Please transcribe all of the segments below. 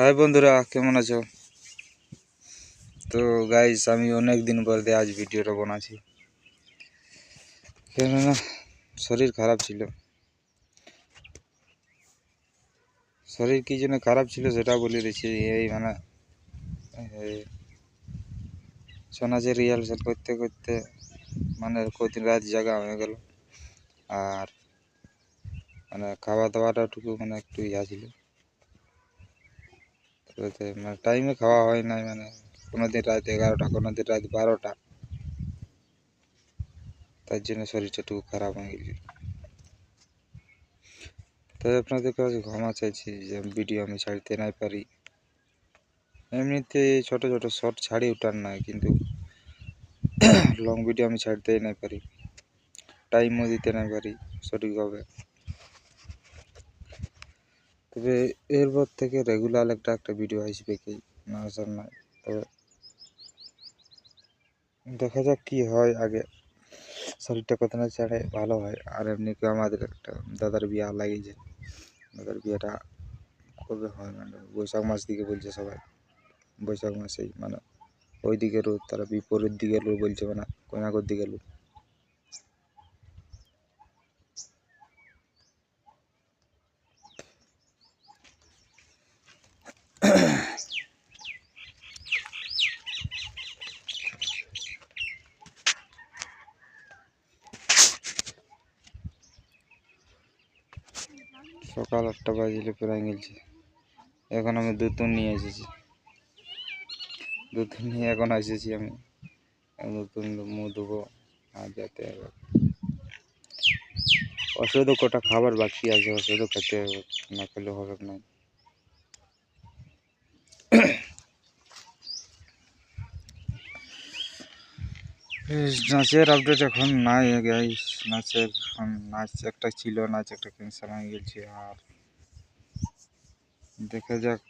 High বন্ধুরা, কেমন আছো? তো গাইস আমি অনেক দিন পর দিয়ে আজ ভিডিওটা বানাচ্ছি। কেননা, শরীর খারাপ ছিল। শরীর কি জন্য খারাপ ছিল সেটা বলে দিচ্ছি। এই মানে সোনাচের রিহার্সাল করতে করতে মানে কদিন রাত জাগা হয়ে গেল। আর মানে খাওয়া দাওয়াটা মানে একটু ইয়া ছিল। তারপরে মানে টাইমে খাওয়া হয় নাই মানে কোনো দিন রাত এগারোটা কোনো দিন রাত বারোটা। তার জন্য শরীরটা একটু খারাপ হয়ে গেছিল তাই আপনাদের কাছে ক্ষমা চাইছি যে ভিডিও আমি ছাড়তে নাই পারি। এমনিতে ছোট ছোট শর্ট ছাড়ি ওঠার নাই, কিন্তু লং ভিডিও আমি ছাড়তেই নাই পারি। টাইমও দিতে নাই পারি সঠিকভাবে। তবে এরপর থেকে রেগুলার একটা একটা ভিডিও আসবে কি? না আসার নাই তবে দেখা যাক কি হয় আগে। শরীরটা কত না ছাড়ে, ভালো হয়। আর এমনি কি আমাদের একটা দাদার বিয়া লাগিয়েছে। দাদার বিয়েটা কবে হয় মানে? বৈশাখ মাস দিকে বলছে সবাই। বৈশাখ মাসেই মানে ওই দিকের রোদ, তারা বিপরীত দিকের রোদ বলছে মানে কন্যাকর দিকে লোক সকাল আটটা বাজলে প্রায় গেছে এখন আমি দুধ নিয়ে এসেছি। দুধ নিয়ে এখন এসেছি আমি। নতুন মুখ দেবো আর যাতে ওষুধও কটা খাবার বাকি আছে, ওষুধও খেতে হবে, না খেলে হবে না বেশ, নাচের আপডেট এখন নাই গাইস নাচের এখন নাচ একটা ছিল নাচ একটা ক্যান্সেল হয়ে গেছে, আর দেখা যাক।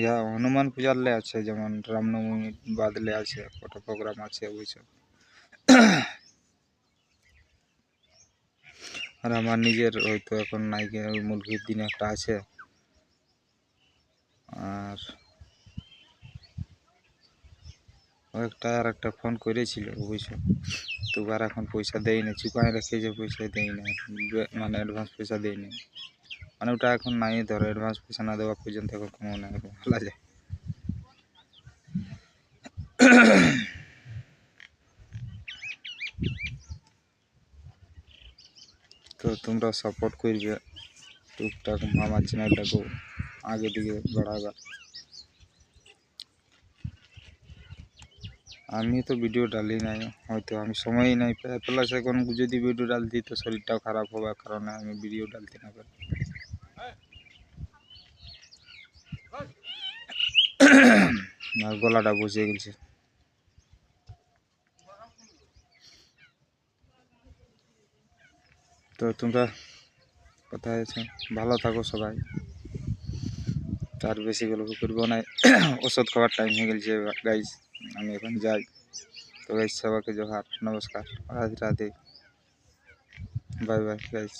ইয়া, হনুমান পূজারলে আছে, যেমন রামনবমী বাদলে আছে, কটা প্রোগ্রাম আছে ওইসব আর আমার নিজের হয়তো এখন নাইকে মুরগির দিন একটা আছে। আর একটা আর একটা ফোন করেছিল অবশ্য তো আর এখন পয়সা দেয় না চুকায় রেখেছে পয়সা দেয় না মানে অ্যাডভান্স পয়সা দেয় না মানে ওটা এখন নাই, ধরো অ্যাডভান্স পয়সা না দেওয়া পর্যন্ত এখন কোনো না ভালো যায় তো তোমরা সাপোর্ট করবে, টুকটাক আমার চ্যানেলটাকেও আগে দিকে বাড়াবার আমি তো ভিডিও ডালি নাই, হয়তো আমি সময়ই নাই। প্লাস এখন যদি ভিডিও ডাল দিই তো শরীরটাও খারাপ হওয়ার কারণে আমি ভিডিও ডালতে না পারি। আর গলাটা বসে গেছে। তো তোমরা কোথায় আছো? ভালো থাকো সবাই। তার বেশি গল্প করব না। ওষুধ খাওয়ার টাইম হয়ে গেছে গাইজ আমি এখন যাই তো গাইজ সবাইকে জোহার নমস্কার Radhe Radhe bye bye guys